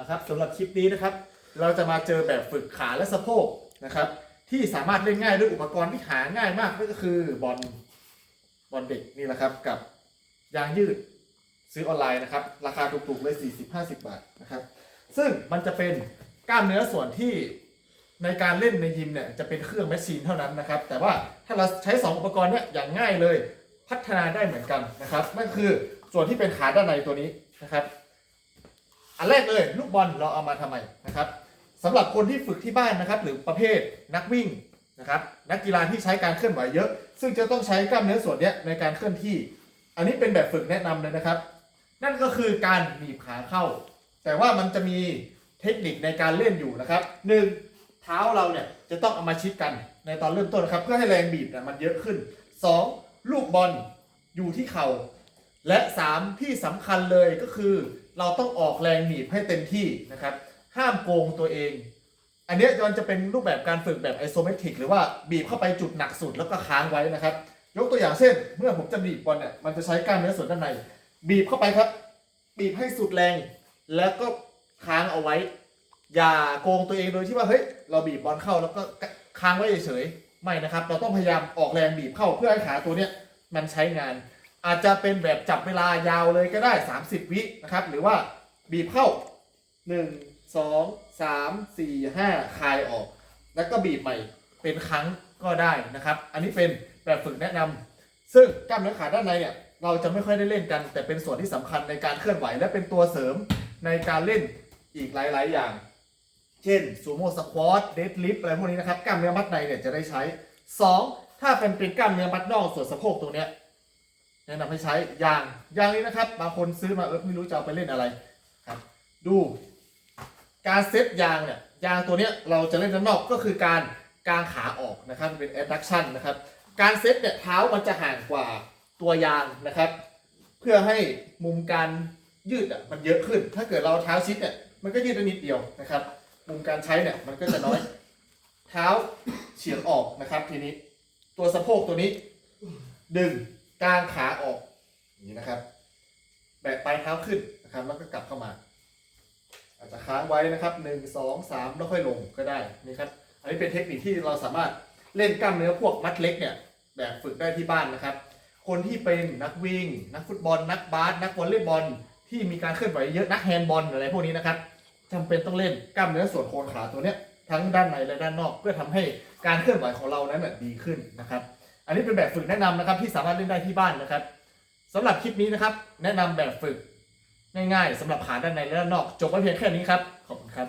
นะครับสำหรับคลิปนี้นะครับ เราจะมาเจอแบบฝึกขาและสะโพกนะครับ ที่สามารถเล่นง่ายด้วยอุปกรณ์ที่หาง่ายมากนั่นก็คือบอลบอลเด็กนี่แหละครับ กับยางยืดซื้อออนไลน์นะครับ ราคาถูกๆเลย 40-50 บาทนะครับ ซึ่งมันจะเป็นกล้ามเนื้อส่วนที่ในการเล่นในยิมเนี่ยจะเป็นเครื่องแมชชีนเท่านั้นนะครับ แต่ว่าถ้าเราใช้ 2 อุปกรณ์เนี่ยอย่างง่ายเลยพัฒนาได้เหมือนกันนะครับนั่นคือส่วนที่เป็นขาด้านในตัวนี้นะครับ อันแรกเลยลูกบอลเราเอามาทำไมนะครับสำหรับคนที่ฝึกที่บ้านนะครับ หรือประเภทนักวิ่งนะครับนักกีฬาที่ใช้การเคลื่อนไหวเยอะ ซึ่งจะต้องใช้กล้ามเนื้อส่วนนี้ในการเคลื่อนที่ อันนี้เป็นแบบฝึกแนะนำเลยนะครับ นั่นก็คือการหนีบขาเข้า แต่ว่ามันจะมีเทคนิคในการเล่นอยู่นะครับหนึ่งเท้าเราเนี่ยจะต้องเอามาชิดกันในตอนเริ่มต้นนะครับ เพื่อให้แรงบีบเนี่ยมันเยอะขึ้นสองลูกบอลอยู่ที่เข่าและ 3 ที่สำคัญเลยก็คือ เราต้องออกแรงหนีบให้เต็มที่นะครับ ห้ามโกงตัวเอง อันนี้มันจะเป็นรูปแบบการฝึกแบบไอโซเมตริกหรือว่าบีบเข้าไปจุดหนักสุดแล้วก็ค้างไว้นะครับ ยกตัวอย่างเช่น เมื่อผมจะบีบบอลเนี่ยมันจะใช้กล้ามเนื้อส่วนด้านใน บีบเข้าไปครับ บีบให้สุดแรง แล้วก็ค้างเอาไว้ อย่าโกงตัวเองโดยที่ว่าเฮ้ยเราบีบบอลเข้าแล้วก็ค้างไว้เฉยๆไม่นะครับ เราต้องพยายามออกแรงบีบเข้าเพื่อให้ขาตัวเนี้ยมันใช้งาน อาจจะเป็นแบบจับเวลายาวเลยก็ได้ 30 วินะครับ หรือว่าบีบเข้า 1 2 3 4 5คลายออก แล้วก็บีบใหม่เป็นครั้งก็ได้นะครับ อันนี้เป็นแบบฝึกแนะนำซึ่งกล้ามเนื้อขาด้านในเนี่ยเราจะไม่ค่อยได้เล่นกัน แต่เป็นส่วนที่สำคัญในการเคลื่อนไหว และเป็นตัวเสริมในการเล่นอีกหลาย ๆ อย่าง เช่นซูโม่สควอตเดดลิฟอะไรพวกนี้นะครับกล้ามเนื้อมัดในเนี่ยจะได้ใช้ 2. ถ้าเป็นเป็นกล้ามเนื้อมัดนอกส่วนสะโพกตรงเนี้ย แนะนำให้ใช้ยางยางนี้นะครับบางคนซื้อมาเออไม่รู้จะเอาไปเล่นอะไรครับ ดูการเซตยางเนี่ยยางตัวเนี้ยเราจะเล่นด้านนอกก็คือการกางขาออกนะครับเป็น adduction นะครับ การเซตเนี่ยเท้ามันจะห่างกว่าตัวยางนะครับ เพื่อให้มุมการยืดอะมันเยอะขึ้น ถ้าเกิดเราเท้าชิดเนี่ยมันก็ยืดได้นิดเดียวนะครับ มุมการใช้เนี่ยมันก็จะน้อย เท้าเฉียงออกนะครับ ทีนี้ ตัวสะโพกตัวนี้ ดึง กางขาออกอย่างนี้นะครับ แบะปลายเท้าขึ้นนะครับ แล้วก็กลับเข้ามา อาจจะค้างไว้นะครับหนึ่งสองสามแล้วค่อยลงก็ได้นี่ครับ อันนี้เป็นเทคนิคที่เราสามารถเล่นกล้ามเนื้อพวกมัดเล็กเนี่ยแบบฝึกได้ที่บ้านนะครับ คนที่เป็นนักวิ่ง นักฟุตบอล นักบาสนักวอลเลย์บอลที่มีการเคลื่อนไหวเยอะนักแฮนด์บอลอะไรพวกนี้นะครับจำเป็นต้องเล่นกล้ามเนื้อส่วนโคนขาตัวเนี้ยทั้งด้านในและด้านนอก เพื่อทำให้การเคลื่อนไหวของเรานั้นดีขึ้นนะครับ อันนี้เป็นแบบฝึกแนะนำนะครับที่สามารถเล่นได้ที่บ้านนะครับสำหรับคลิปนี้นะครับ แนะนำแบบฝึกง่ายๆสำหรับขาด้านในและด้านนอก จบไว้เพียงแค่นี้ครับ ขอบ